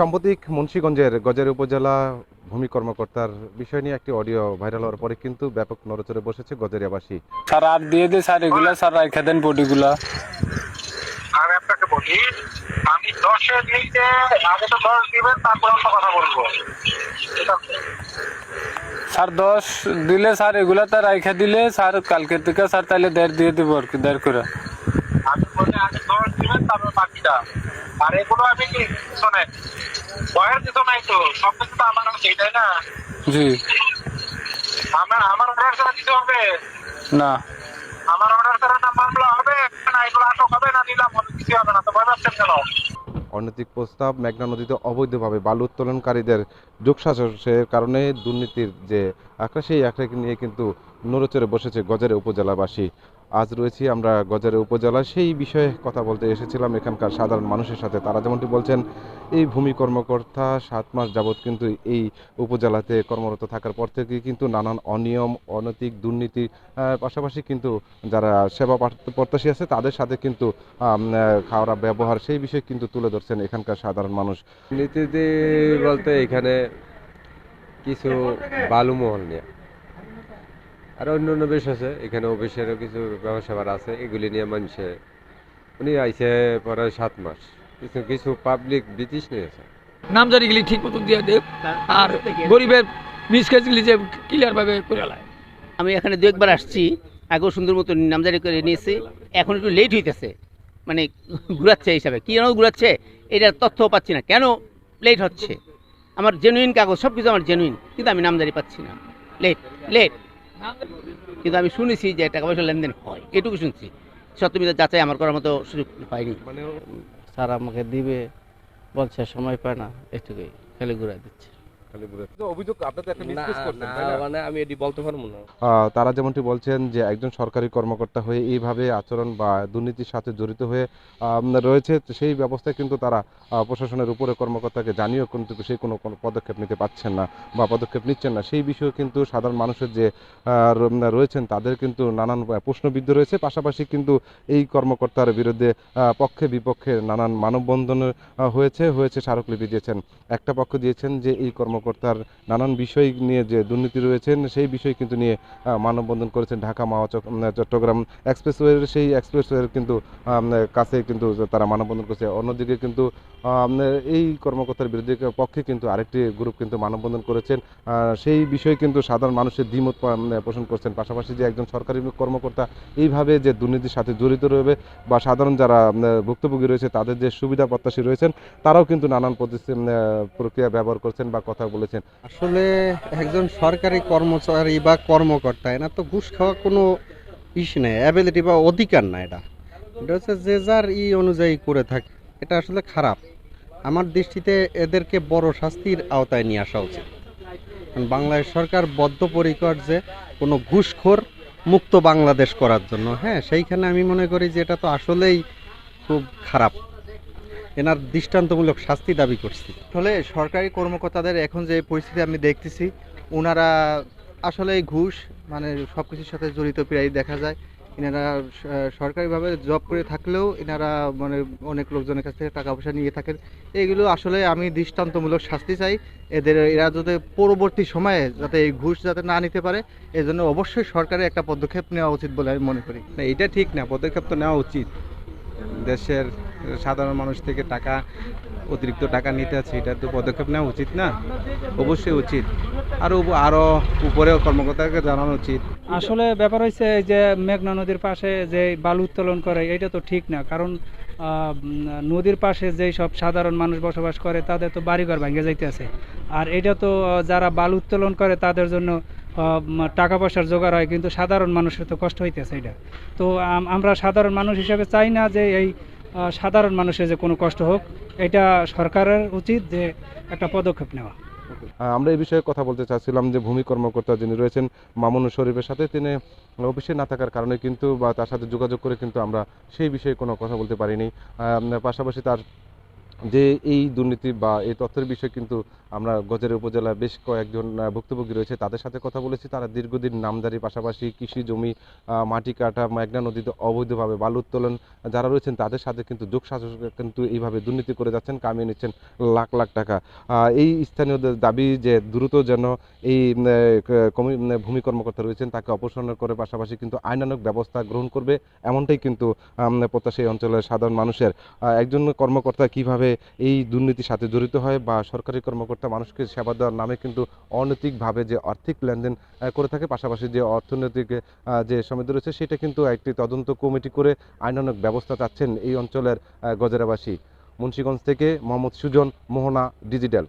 সাম্প্রতিক মুন্সীগঞ্জের গজের উপজেলা ভূমি কর্মকর্তার বিষয় নিয়ে একটি অডিও ভাইরাল হওয়ার পরে কিন্তু ব্যাপক নড়চড়ে বসেছে গজেরিয়াবাসী স্যার আর দিয়ে দে স্যার এগুলা। স্যার রাখা দেন বডিগুলা। আমি আপনাকে বলি আমি দশের নিচে আগে তো দশ দিবেন তারপর অন্য কথা বলব। স্যার দশ দিলে স্যার এগুলা তার রাখা দিলে স্যার কালকে থেকে স্যার তাহলে দেড় দিয়ে দেবো আর কি দেড় করে। আমি বলি আগে দশ দিবেন তারপর আর এগুলো আমি কি শোনেন বয়ের কিছু নাই তো সব কিছু তো আমার তাই না? জি। আমার আমার অর্ডার ছাড়া দিতে হবে? না। আমার অর্ডার ছাড়া না মামলা হবে? না এগুলো আটক হবে না হবে কিছু হবে না তো ভয় পাচ্ছেন কেন? অনৈতিক প্রস্তাব মেঘনা নদীতে অবৈধভাবে বালু উত্তোলনকারীদের যোগসাজসের কারণে দুর্নীতির যে আঁকড়া সেই আঁকড়াকে নিয়ে কিন্তু নড়েচড়ে বসেছে গজারে উপজেলাবাসী। আজ রয়েছি আমরা গজারে উপজেলা সেই বিষয়ে কথা বলতে এসেছিলাম এখানকার সাধারণ মানুষের সাথে। তারা যেমনটি বলছেন এই ভূমি কর্মকর্তা সাত মাস যাবৎ কিন্তু এই উপজেলাতে কর্মরত থাকার পর থেকে কিন্তু নানান অনিয়ম অনৈতিক দুর্নীতি পাশাপাশি কিন্তু যারা সেবা প্রত্যাশী আছে তাদের সাথে কিন্তু আম, আহ, খাওয়া ব্যবহার সেই বিষয়ে কিন্তু তুলে ধরছেন এখানকার সাধারণ মানুষ। নীতিতে বলতে এখানে কিছু বালু মহল নিয়ে। আর অন্য অন্য বেশ আছে। এখানে অফিসেরও কিছু ব্যবসা আছে এগুলি নিয়ে মানুষে উনি আইসে পরে সাত মাস। কিছু কিছু পাবলিক ব্রিটিশ নিয়েছে নামজারিগুলি ঠিক মতো দিয়ে দেব আর গরিবের মিসকেজগুলি যে ক্লিয়ার ভাবে করে লায়। আমি এখানে দু একবার আসছি আগেও সুন্দর মতো নামজারি করে নিয়েছি এখন একটু লেট হইতেছে। মানে ঘুরাচ্ছে হিসাবে। কী যেন ঘুরাচ্ছে এটার তথ্য পাচ্ছি না। কেন লেট হচ্ছে? আমার জেনুইন কাগজ সব কিছু আমার জেনুইন কিন্তু আমি নামজারি পাচ্ছি না। লেট লেট কিন্তু আমি শুনেছি যে টাকা পয়সা লেনদেন হয়। এটুকু শুনছি। সত্যমিতা যাচাই আমার করার মতো সুযোগ হয়নি মানে স্যার আমাকে দিবে, বলছে সময় পায় না, এটুকুই, খালি ঘুরাই দিচ্ছে। অভিযোগ আপনাদের একটা মিসকেস করছেন না, তাই না? মানে আমি এটি বলতে পারব না। তারা যেমনটি বলছেন যে একজন সরকারি কর্মকর্তা হয়ে এইভাবে আচরণ বা দুর্নীতির সাথে জড়িত হয়ে রয়েছে সেই ব্যবস্থায় কিন্তু তারা প্রশাসনের উপরে কর্মকর্তাকে জানিয়েও কিন্তু সেই কোনো কোনো পদক্ষেপ নিতে পারছেন না বা পদক্ষেপ নিচ্ছেন না। সেই বিষয়ে কিন্তু সাধারণ মানুষের যে রয়েছেন তাদের কিন্তু নানান প্রশ্নবিদ্ধ রয়েছে। পাশাপাশি কিন্তু এই কর্মকর্তার বিরুদ্ধে আহ, পক্ষে বিপক্ষে নানান মানববন্ধন হয়েছে হয়েছে স্মারকলিপি দিয়েছেন। একটা পক্ষ দিয়েছেন যে এই কর্মকর্তার নানান বিষয় নিয়ে যে দুর্নীতি রয়েছেন, সেই বিষয় কিন্তু নিয়ে মানববন্ধন করেছেন ঢাকা মাওয়া চট্টগ্রাম এক্সপ্রেসওয়ের। সেই এক্সপ্রেসওয়ের কিন্তু কাছে কিন্তু তারা মানববন্ধন করছে। অন্যদিকে কিন্তু এই কর্মকর্তার বিরুদ্ধে পক্ষে কিন্তু আরেকটি গ্রুপ কিন্তু মানববন্ধন করেছেন। সেই বিষয়ে কিন্তু সাধারণ মানুষের দ্বিমত পোষণ করছেন। পাশাপাশি যে একজন সরকারি কর্মকর্তা, এইভাবে যে দুর্নীতির সাথে জড়িত রয়েছে বা সাধারণ যারা ভুক্তভোগী রয়েছে, তাদের যে সুবিধা প্রত্যাশী রয়েছেন, তারাও কিন্তু নানান প্রক্রিয়া ব্যবহার করছেন বা কথা বলেছেন। আসলে একজন সরকারি কর্মচারী বা কর্মকর্তা এনার তো ঘুষ খাওয়া কোনো ইস নেই অ্যাবিলিটি বা অধিকার না এটা। এটা হচ্ছে যে যার ই অনুযায়ী করে থাকে, এটা আসলে খারাপ। আমার দৃষ্টিতে এদেরকে বড় শাস্তির আওতায় নিয়ে আসা উচিত। বাংলাদেশ সরকার বদ্ধপরিকর যে কোনো ঘুষখোর মুক্ত বাংলাদেশ করার জন্য। হ্যাঁ সেইখানে আমি মনে করি যে এটা তো আসলেই খুব খারাপ। এনার দৃষ্টান্তমূলক শাস্তি দাবি করছি। আসলে সরকারি কর্মকর্তাদের এখন যে পরিস্থিতি আমি দেখতেছি ওনারা আসলে ঘুষ মানে সব কিছুর সাথে জড়িত প্রায় দেখা যায়। এনারা সরকারিভাবে জব করে থাকলেও এনারা মানে অনেক লোকজনের কাছ থেকে টাকা পয়সা নিয়ে থাকেন। এগুলো আসলে আমি দৃষ্টান্তমূলক শাস্তি চাই। এদের এরা যাতে পরবর্তী সময়ে যাতে এই ঘুষ যাতে না নিতে পারে এই জন্য অবশ্যই সরকারের একটা পদক্ষেপ নেওয়া উচিত বলে আমি মনে করি। না এটা ঠিক না পদক্ষেপ তো নেওয়া উচিত। দেশের সাধারণ মানুষ থেকে টাকা, অতিরিক্ত টাকা নিতে আছে, এটা তো পদক্ষেপ নেওয়া উচিত না? অবশ্যই উচিত। আরও আরও উপরেও কর্মকর্তাকে জানানো উচিত। আসলে ব্যাপার হচ্ছে যে মেঘনা নদীর পাশে যে বালু উত্তোলন করে এটা তো ঠিক না। কারণ নদীর পাশে যেই সব সাধারণ মানুষ বসবাস করে, তাদের তো বাড়িঘর ভেঙে যাইতেছে। আর এটা তো যারা বালু উত্তোলন করে, তাদের জন্য টাকা পয়সার জোগাড় হয়, কিন্তু সাধারণ মানুষের তো কষ্ট হইতেছে এটা তো আমরা সাধারণ মানুষ হিসেবে চাই না যে এই সাধারণ মানুষের যে কোনো কষ্ট হোক, এটা সরকারের উচিত যে একটা পদক্ষেপ নেওয়া। আমরা এই বিষয়ে কথা বলতে চাচ্ছিলাম যে ভূমি কর্মকর্তা যিনি রয়েছেন মামুনুর শরীফের সাথে তিনি অফিসে না থাকার কারণে কিন্তু বা তার সাথে যোগাযোগ করে কিন্তু আমরা সেই বিষয়ে কোনো কথা বলতে পারিনি। পাশাপাশি তার যে এই দুর্নীতি বা এই তথ্যের বিষয়ে কিন্তু আমরা গজের উপজেলা বেশ কয়েকজন ভুক্তভোগী রয়েছে। তাদের সাথে কথা বলেছি। তারা দীর্ঘদিন নামদারির পাশাপাশি কৃষি জমি মাটি কাটা মেঘনা নদীতে অবৈধভাবে বালু উত্তোলন যারা রয়েছেন তাদের সাথে কিন্তু যোগ কিন্তু এইভাবে দুর্নীতি করে যাচ্ছেন, কামিয়ে নিচ্ছেন লাখ লাখ টাকা। এই স্থানীয়দের দাবি যে দ্রুত যেন এই কমি ভূমি কর্মকর্তা রয়েছেন, তাকে অপসারণ করে, পাশাপাশি কিন্তু আইনানক ব্যবস্থা গ্রহণ করবে, এমনটাই কিন্তু প্রত্যাশা অঞ্চলের সাধারণ মানুষের। একজন কর্মকর্তা কীভাবে এই দুর্নীতির সাথে জড়িত হয় বা সরকারি কর্মকর্তা মানুষকে সেবা দেওয়ার নামে কিন্তু অনৈতিকভাবে যে আর্থিক লেনদেন করে থাকে, পাশাপাশি যে অর্থনৈতিক যে সমিতি রয়েছে, সেটা কিন্তু একটি তদন্ত কমিটি করে আইনানক ব্যবস্থা চাচ্ছেন এই অঞ্চলের গজেরাবাসী মুন্সীগঞ্জ থেকে মোহাম্মদ সুজন মোহনা, ডিজিটাল।